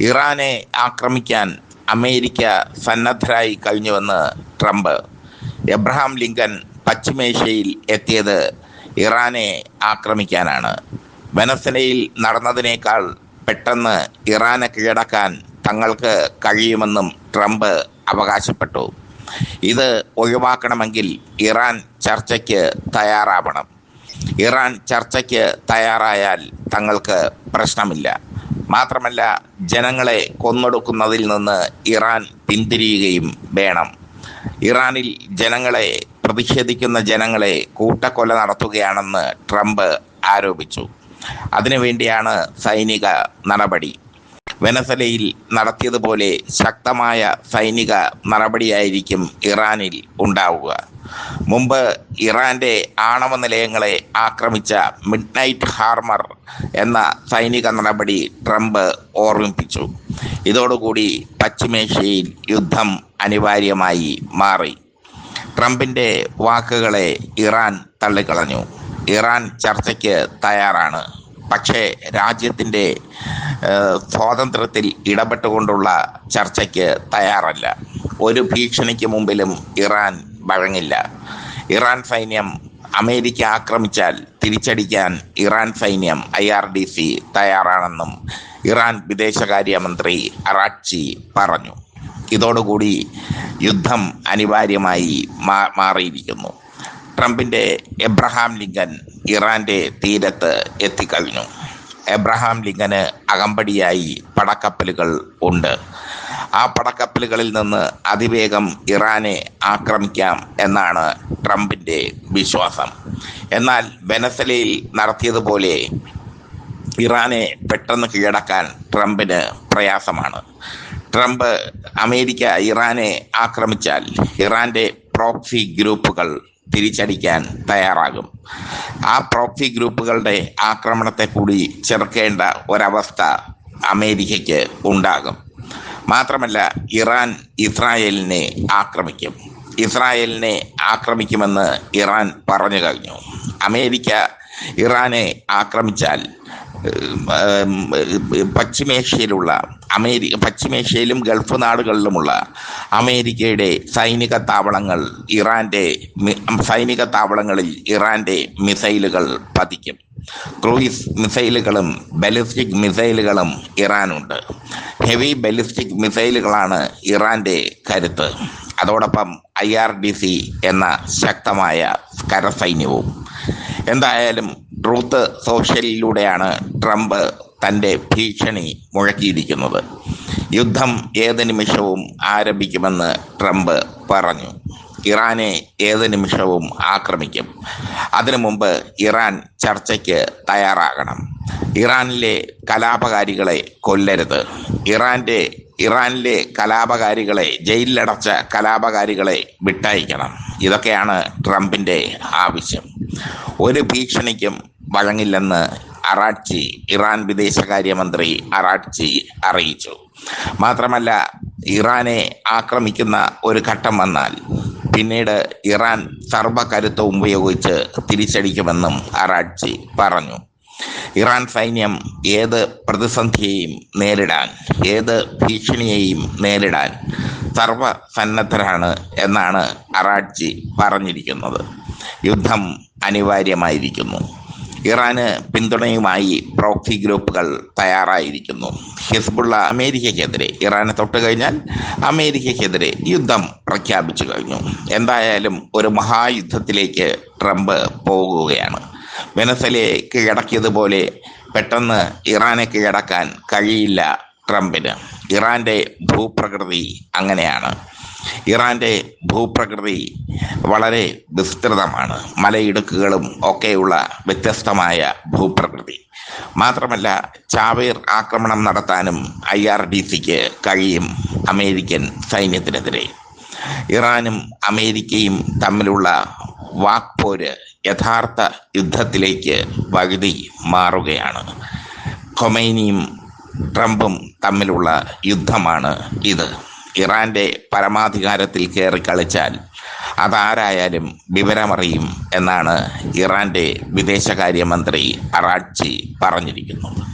ഇറാനെ ആക്രമിക്കാൻ അമേരിക്ക സന്നദ്ധരായി കഴിഞ്ഞുവെന്ന് ട്രംപ്. എബ്രഹാം ലിങ്കൻ പശ്ചിമേഷ്യയിൽ എത്തിയത് ഇറാനെ ആക്രമിക്കാനാണ്. വെനസ്വലയിൽ നടന്നതിനേക്കാൾ പെട്ടെന്ന് ഇറാനെ കീഴടക്കാൻ തങ്ങൾക്ക് കഴിയുമെന്നും ട്രംപ് അവകാശപ്പെട്ടു. ഇത് ഒഴിവാക്കണമെങ്കിൽ ഇറാൻ ചർച്ചയ്ക്ക് തയ്യാറാവണം. ഇറാൻ ചർച്ചയ്ക്ക് തയ്യാറായാൽ തങ്ങൾക്ക് പ്രശ്നമില്ല. മാത്രമല്ല ജനങ്ങളെ കൊന്നൊടുക്കുന്നതിൽ നിന്ന് ഇറാൻ പിന്തിരിയുകയും വേണം. ഇറാനിൽ ജനങ്ങളെ പ്രതിഷേധിക്കുന്ന ജനങ്ങളെ കൂട്ടക്കൊല നടത്തുകയാണെന്ന് ട്രംപ് ആരോപിച്ചു. അതിനുവേണ്ടിയാണ് സൈനിക നടപടി. വെനസലയിൽ നടത്തിയതുപോലെ ശക്തമായ സൈനിക നടപടിയായിരിക്കും ഇറാനിൽ ഉണ്ടാവുക. മുമ്പ് ഇറാന്റെ ആണവ നിലയങ്ങളെ ആക്രമിച്ച മിഡ് നൈറ്റ് ഹാർമർ എന്ന സൈനിക നടപടി ട്രംപ് ഓർമ്മിപ്പിച്ചു. ഇതോടുകൂടി പശ്ചിമേഷ്യയിൽ യുദ്ധം അനിവാര്യമായി മാറി. ട്രംപിന്റെ വാക്കുകളെ ഇറാൻ തള്ളിക്കളഞ്ഞു. ഇറാൻ ചർച്ചയ്ക്ക് തയ്യാറാണ്. പക്ഷേ രാജ്യത്തിന്റെ സ്വാതന്ത്ര്യത്തിൽ ഇടപെട്ടുകൊണ്ടുള്ള ചർച്ചയ്ക്ക് തയ്യാറല്ല. ഒരു ഭീഷണിക്ക് മുമ്പിലും ഇറാൻ വഴങ്ങില്ല. ഇറാൻ സൈന്യം അമേരിക്ക ആക്രമിച്ചാൽ തിരിച്ചടിക്കാൻ ഇറാൻ സൈന്യം ഐ ആർ ഡി സി തയ്യാറാണെന്നും ഇറാൻ വിദേശകാര്യമന്ത്രി അറാച്ചി പറഞ്ഞു. ഇതോടുകൂടി യുദ്ധം അനിവാര്യമായി മാറിയിരിക്കുന്നു. ട്രംപിന്റെ എബ്രഹാം ലിങ്കൻ ഇറാന്റെ തീരത്ത് എത്തിക്കഴിഞ്ഞു. എബ്രഹാം ലിങ്കന് അകമ്പടിയായി പടക്കപ്പലുകൾ ഉണ്ട്. ആ പടക്കപ്പലുകളിൽ നിന്ന് അതിവേഗം ഇറാനെ ആക്രമിക്കാം എന്നാണ് ട്രംപിന്റെ വിശ്വാസം. എന്നാൽ വെനസലയിൽ നടത്തിയതുപോലെ ഇറാനെ പെട്ടെന്ന് കീഴടക്കാൻ ട്രംപിന് പ്രയാസമാണ്. ട്രംപ് അമേരിക്ക ഇറാനെ ആക്രമിച്ചാൽ ഇറാന്റെ പ്രോക്സി ഗ്രൂപ്പുകൾ തിരിച്ചടിക്കാൻ തയ്യാറാകും. ആ പ്രോക്സി ഗ്രൂപ്പുകളുടെ ആക്രമണത്തെ കൂടി ചെറുക്കേണ്ട ഒരവസ്ഥ അമേരിക്കയ്ക്ക് ഉണ്ടാകും. മാത്രമല്ല ഇറാൻ ഇസ്രായേലിനെ ആക്രമിക്കും. ഇസ്രായേലിനെ ആക്രമിക്കുമെന്ന് ഇറാൻ പറഞ്ഞു കഴിഞ്ഞു. അമേരിക്ക ഇറാനെ ആക്രമിച്ചാൽ പശ്ചിമേഷ്യയിലുള്ള അമേരിക്ക പശ്ചിമേഷ്യയിലും ഗൾഫ് നാടുകളിലുമുള്ള അമേരിക്കയുടെ സൈനിക താവളങ്ങൾ ഇറാന്റെ സൈനിക താവളങ്ങളിൽ ഇറാന്റെ മിസൈലുകൾ പതിക്കും. ക്രൂയിസ് മിസൈലുകളും ബലിസ്റ്റിക് മിസൈലുകളും ഇറാനുണ്ട്. ഹെവി ബലിസ്റ്റിക് മിസൈലുകളാണ് ഇറാന്റെ കരുത്ത്. അതോടൊപ്പം ഐ ആർ ഡി സി എന്ന ശക്തമായ കരസൈന്യവും. എന്തായാലും ട്രൂത്ത് സോഷ്യലിലൂടെയാണ് ട്രംപ് തന്റെ ഭീഷണി മുഴക്കിയിരിക്കുന്നത്. യുദ്ധം ഏത് നിമിഷവും ആരംഭിക്കുമെന്ന് ട്രംപ് പറഞ്ഞു. ഇറാനെ ഏത് നിമിഷവും ആക്രമിക്കും. അതിനു മുമ്പ് ഇറാൻ ചർച്ചയ്ക്ക് തയ്യാറാകണം. ഇറാനിലെ കലാപകാരികളെ കൊല്ലരുത്. ഇറാന്റെ ഇറാനിലെ കലാപകാരികളെ ജയിലിലടച്ച കലാപകാരികളെ വിട്ടയക്കണം. ഇതൊക്കെയാണ് ട്രംപിന്റെ ആവശ്യം. ഒരു ഭീഷണിക്കും വഴങ്ങില്ലെന്ന് അറാച്ചി ഇറാൻ വിദേശകാര്യമന്ത്രി അറാച്ചി അറിയിച്ചു. മാത്രമല്ല ഇറാനെ ആക്രമിക്കുന്ന ഒരു ഘട്ടം വന്നാൽ പിന്നീട് ഇറാൻ സർവകരുത്വം ഉപയോഗിച്ച് തിരിച്ചടിക്കുമെന്നും അറാച്ചി പറഞ്ഞു. ഇറാൻ സൈന്യം ഏത് പ്രതിസന്ധിയെയും നേരിടാൻ ഏത് ഭീഷണിയെയും നേരിടാൻ സർവസന്നദ്ധരാണ് എന്നാണ് അറാഡ്ജി പറഞ്ഞിരിക്കുന്നത്. യുദ്ധം അനിവാര്യമായിരിക്കുന്നു. ഇറാന് പിന്തുണയുമായി പ്രോക്സി ഗ്രൂപ്പുകൾ തയ്യാറായിരിക്കുന്നു. ഹിസ്ബുള്ള അമേരിക്കയ്ക്കെതിരെ ഇറാനെ തൊട്ട് കഴിഞ്ഞാൽ അമേരിക്കയ്ക്കെതിരെ യുദ്ധം പ്രഖ്യാപിച്ചു കഴിഞ്ഞു. എന്തായാലും ഒരു മഹായുദ്ധത്തിലേക്ക് ട്രംപ് പോകുകയാണ്. വെനസലയെ കീഴടക്കിയതുപോലെ പെട്ടെന്ന് ഇറാനെ കീഴടക്കാൻ കഴിയില്ല ട്രംപിന്. ഇറാന്റെ ഭൂപ്രകൃതി അങ്ങനെയാണ്. ഇറാന്റെ ഭൂപ്രകൃതി വളരെ വിസ്തൃതമാണ്. മലയിടുക്കുകളും ഒക്കെയുള്ള വ്യത്യസ്തമായ ഭൂപ്രകൃതി. മാത്രമല്ല ചാവേർ ആക്രമണം നടത്താനും ഐ ആർ ഡി സിക്ക് കഴിയും അമേരിക്കൻ സൈന്യത്തിനെതിരെ. ഇറാനും അമേരിക്കയും തമ്മിലുള്ള വാക്പോര് യഥാർത്ഥ യുദ്ധത്തിലേക്ക് വഴുതി മാറുകയാണ്. ഖൊമൈനിയും ട്രംപും തമ്മിലുള്ള യുദ്ധമാണ് ഇത്. ഇറാന്റെ പരമാധികാരത്തിൽ കയറി കളിച്ചാൽ അതാരായാലും വിവരമറിയും എന്നാണ് ഇറാന്റെ വിദേശകാര്യമന്ത്രി അറാച്ചി പറഞ്ഞിരിക്കുന്നത്.